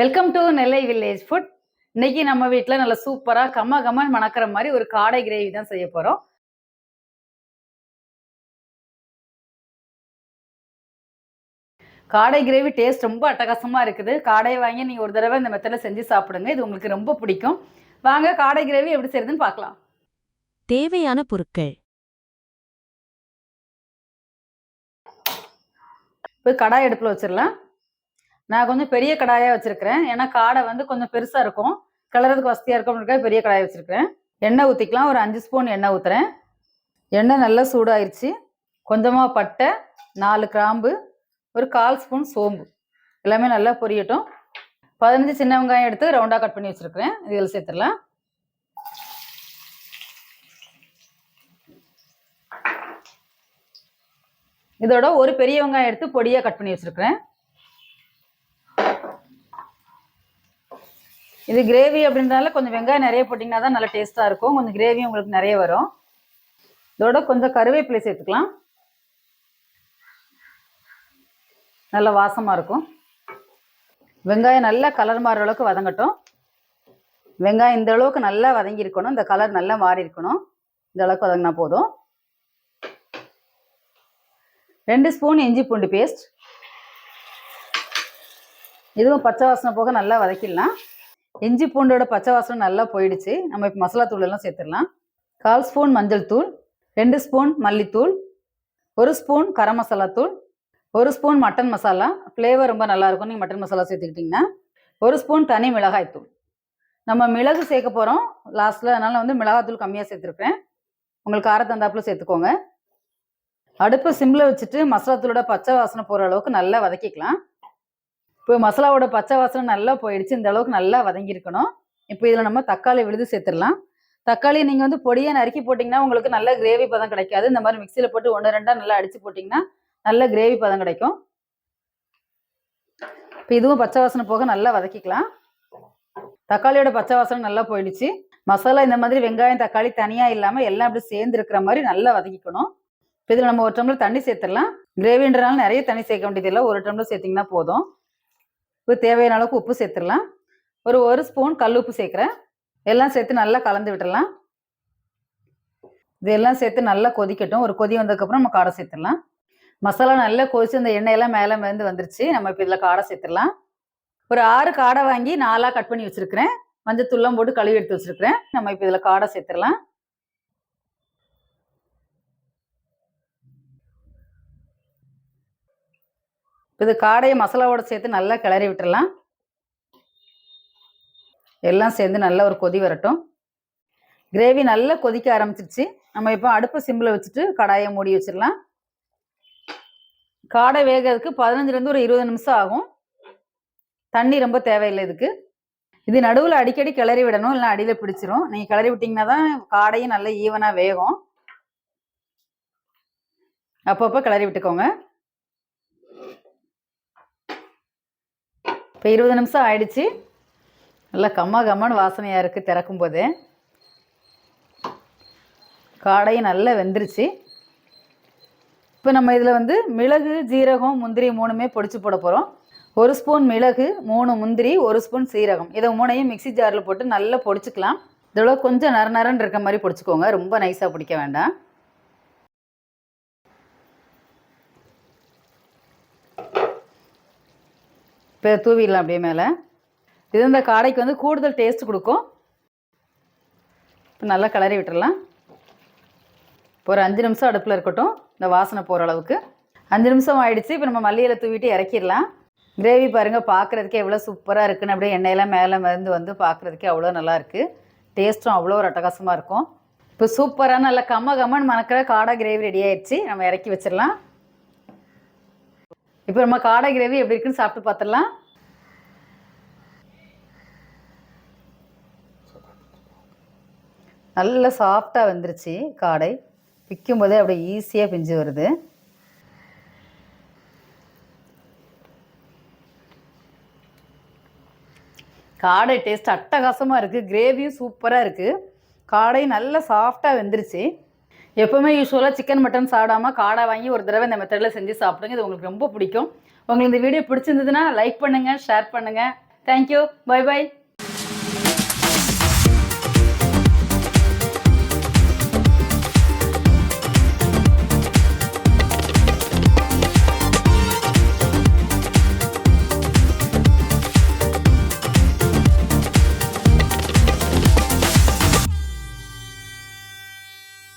Welcome to Nellai village food இன்னைக்கு நம்ம வீட்டில் நல்ல சூப்பராக கம்ம கம்மன் மணக்கிற மாதிரி ஒரு காடை கிரேவி தான் செய்ய போகிறோம் காடை கிரேவி டேஸ்ட் ரொம்ப அட்டகாசமாக இருக்குது. காடை வாங்கி நீங்கள் ஒரு தடவை இந்த மெத்தடில் செஞ்சு சாப்பிடுங்க. இது உங்களுக்கு ரொம்ப பிடிக்கும். வாங்க காடை கிரேவி எப்படி செய்யுதுன்னு பார்க்கலாம். தேவையான பொருட்கள். இப்போ கடாய் அடுப்பில் வச்சிடலாம். நான் கொஞ்சம் பெரிய கடாயாக வச்சுருக்கிறேன். ஏன்னா காடை வந்து கொஞ்சம் பெருசாக இருக்கும். கிளறதுக்கு வசதியாக இருக்கும் பெரிய கடாயை வச்சுருக்கிறேன். எண்ணெய் ஊற்றிக்கலாம் ஒரு அஞ்சு ஸ்பூன் எண்ணெய் ஊற்றுறேன் எண்ணெய் நல்லா சூடாயிருச்சு. கொஞ்சமாக பட்டை நாலு கிராம்பு ஒரு கால் ஸ்பூன் சோம்பு. எல்லாமே நல்லா பொரியட்டும். பதினஞ்சு சின்ன வெங்காயம் எடுத்து ரவுண்டாக கட் பண்ணி வச்சுருக்கிறேன். இதில் சேர்த்துடலாம். இதோட ஒரு பெரிய வெங்காயம் எடுத்து பொடியாக கட் பண்ணி வச்சுருக்கிறேன். இது கிரேவி அப்படின்றனால கொஞ்சம் வெங்காயம் நிறைய போட்டிங்கன்னா தான் நல்லா டேஸ்ட்டாக இருக்கும். கொஞ்சம் கிரேவி உங்களுக்கு நிறைய வரும். இதோட கொஞ்சம் கருவேப்பிலை சேர்த்துக்கலாம். நல்ல வாசமாக இருக்கும். வெங்காயம் நல்லா கலர் மாறுற அளவுக்கு வதங்கட்டும். வெங்காயம் இந்த அளவுக்கு நல்லா வதங்கி இருக்கணும். இந்த கலர் நல்லா மாறி இருக்கணும். இந்த அளவுக்கு வதங்கினா போதும். ரெண்டு ஸ்பூன் இஞ்சி பூண்டு பேஸ்ட் இதுவும் பச்சை வாசனை போக நல்லா வதக்கிடலாம். இஞ்சி பூண்டோட பச்சை வாசனை நல்லா போயிடுச்சு. நம்ம இப்போ மசாலா தூள் எல்லாம் சேர்த்துடலாம். கால் ஸ்பூன் மஞ்சள் தூள் ரெண்டு ஸ்பூன் மல்லித்தூள் ஒரு ஸ்பூன் கரம் மசாலா தூள் ஒரு ஸ்பூன் மட்டன் மசாலா. ஃப்ளேவர் ரொம்ப நல்லாயிருக்கும் நீங்கள் மட்டன் மசாலா சேர்த்துக்கிட்டிங்கன்னா. ஒரு ஸ்பூன் தனி மிளகாய் தூள். நம்ம மிளகு சேர்க்க போகிறோம் லாஸ்ட்டில் அதனால் வந்து மிளகாத்தூள் கம்மியாக சேர்த்துருக்கேன் உங்களுக்கு காரத்தந்தாப்பில் தந்தாப்புல சேர்த்துக்கோங்க. அடுப்பை சிம்மில் வச்சுட்டு மசாலா தூளோட பச்சை வாசனை போகிற அளவுக்கு நல்லா வதக்கிக்கலாம். இப்போ மசாலாவோட பச்சை வாசனை நல்லா போயிடுச்சு. இந்த அளவுக்கு நல்லா வதங்கியிருக்கணும். இப்போ இதில் நம்ம தக்காளி விழுது சேர்த்துடலாம். தக்காளி நீங்கள் வந்து பொடியாக நறுக்கி போட்டிங்கன்னா உங்களுக்கு நல்ல கிரேவி பதம் கிடைக்காது. இந்த மாதிரி மிக்சியில் போட்டு ஒன்று ரெண்டாக நல்லா அடித்து போட்டிங்கன்னா நல்ல கிரேவி பதம் கிடைக்கும். இப்போ இதுவும் பச்சை வாசனை போக நல்லா வதக்கிக்கலாம். தக்காளியோட பச்சை வாசனை நல்லா போயிடுச்சு. மசாலா இந்த மாதிரி வெங்காயம் தக்காளி தனியாக இல்லாமல் எல்லாம் அப்படி சேர்ந்து இருக்கிற மாதிரி நல்லா வதக்கிக்கணும். இப்போ இதில் நம்ம ஒரு டம்ளர் தண்ணி சேர்த்துடலாம். கிரேவின்றனால நிறைய தண்ணி சேர்க்க வேண்டியதில்லை ஒரு டம்ளர் சேர்த்திங்கன்னா போதும். இப்போ தேவையான அளவுக்கு உப்பு சேர்த்துடலாம். ஒரு ஒரு ஸ்பூன் கல் உப்பு சேர்க்குறேன். எல்லாம் சேர்த்து நல்லா கலந்து விட்டுடலாம் இதெல்லாம் சேர்த்து நல்லா கொதிக்கட்டும். ஒரு கொதி வந்ததுக்கப்புறம் நம்ம காடை சேர்த்துடலாம். மசாலா நல்லா கொதிச்சு அந்த எண்ணெயெல்லாம் மேலே மேந்து வந்துருச்சு. நம்ம இப்போ இதில் காடை சேர்த்துடலாம். ஒரு ஆறு காடை வாங்கி நாலாக கட் பண்ணி வச்சுருக்கிறேன். மஞ்சத்தூள்லாம் போட்டு கழுவி எடுத்து வச்சுருக்கிறேன். நம்ம இப்போ இதில் காடை சேர்த்துடலாம். இது காடையை மசாலாவோட சேர்த்து நல்லா கிளறி விட்டுடலாம் எல்லாம் சேர்ந்து நல்லா ஒரு கொதி வரட்டும். கிரேவி நல்லா கொதிக்க ஆரம்பிச்சிருச்சு. நம்ம இப்போ அடுப்பு சிம்மில் வச்சுட்டு கடாயை மூடி வச்சிடலாம். காடை வேகிறதுக்கு பதினஞ்சுலேருந்து ஒரு இருபது நிமிஷம் ஆகும். தண்ணி ரொம்ப தேவையில்லை இதுக்கு. இது நடுவில் அடிக்கடி கிளறி விடணும் இல்லை அடியில் பிடிச்சிரும். நீங்கள் கிளறி விட்டிங்கன்னா தான் காடையும் நல்லா ஈவனாக வேகும். அப்பப்போ கிளறி விட்டுக்கோங்க. இப்போ இருபது நிமிஷம் ஆயிடுச்சு. நல்லா கம்மா கம்மான்னு வாசனையாக இருக்குது திறக்கும் போது காடையும் நல்லா வெந்துருச்சு. இப்போ நம்ம இதில் வந்து மிளகு ஜீரகம் முந்திரி மூணுமே பொடிச்சு போட போகிறோம் ஒரு ஸ்பூன் மிளகு மூணு முந்திரி ஒரு ஸ்பூன் சீரகம். இதை மூணையும் மிக்சி ஜாரில் போட்டு நல்லா பொடிச்சுக்கலாம். இதோட கொஞ்சம் நர நரன்னு இருக்க மாதிரி பொடிச்சுக்கோங்க. ரொம்ப நைஸாக பிடிக்க வேண்டாம். இப்போ தூவிடலாம் அப்படியே மேலே. இது இந்த காடைக்கு வந்து கூடுதல் டேஸ்ட் கொடுக்கும். இப்போ நல்லா கிளறி விட்டுடலாம் இப்போ ஒரு அஞ்சு நிமிஷம் அடுப்பில் இருக்கட்டும். இந்த வாசனை போகிற அளவுக்கு. அஞ்சு நிமிஷம் ஆயிடுச்சு. இப்போ நம்ம மல்லியில் தூவிட்டு இறக்கிடலாம். கிரேவி பாருங்கள் பார்க்குறதுக்கே எவ்வளோ சூப்பராக இருக்குன்னு அப்படியே எண்ணெயெல்லாம் மேலே மருந்து வந்து பார்க்குறதுக்கே அவ்வளோ நல்லாயிருக்கு டேஸ்ட்டும் அவ்வளோ ஒரு அட்டகாசமாக இருக்கும். இப்போ சூப்பராக நல்ல கம்ம கம்மன் மணக்கிற காடை கிரேவி ரெடி ஆயிடுச்சு. நம்ம இறக்கி வச்சிடலாம். இப்போ நம்ம காடை கிரேவி எப்படி இருக்குன்னு சாப்பிட்டு பார்த்துடலாம். நல்ல சாஃப்டாக வந்துருச்சு காடை. பிக்கும் போதே அப்படியே ஈஸியாக பிஞ்சு வருது. காடை டேஸ்ட் அட்டகாசமாக இருக்குது கிரேவியும் சூப்பராக இருக்குது காடை நல்லா சாஃப்டாக வெந்துருச்சு. எப்போவுமே யூஸ்வலாக சிக்கன் மட்டன் சாப்பிடாம காடை வாங்கி ஒரு தடவை இந்த மெத்தடில் செஞ்சு சாப்பிடுங்க. இது உங்களுக்கு ரொம்ப பிடிக்கும். உங்களுக்கு இந்த வீடியோ பிடிச்சிருந்ததுன்னா லைக் பண்ணுங்கள் ஷேர் பண்ணுங்கள் தேங்க்யூ பை பை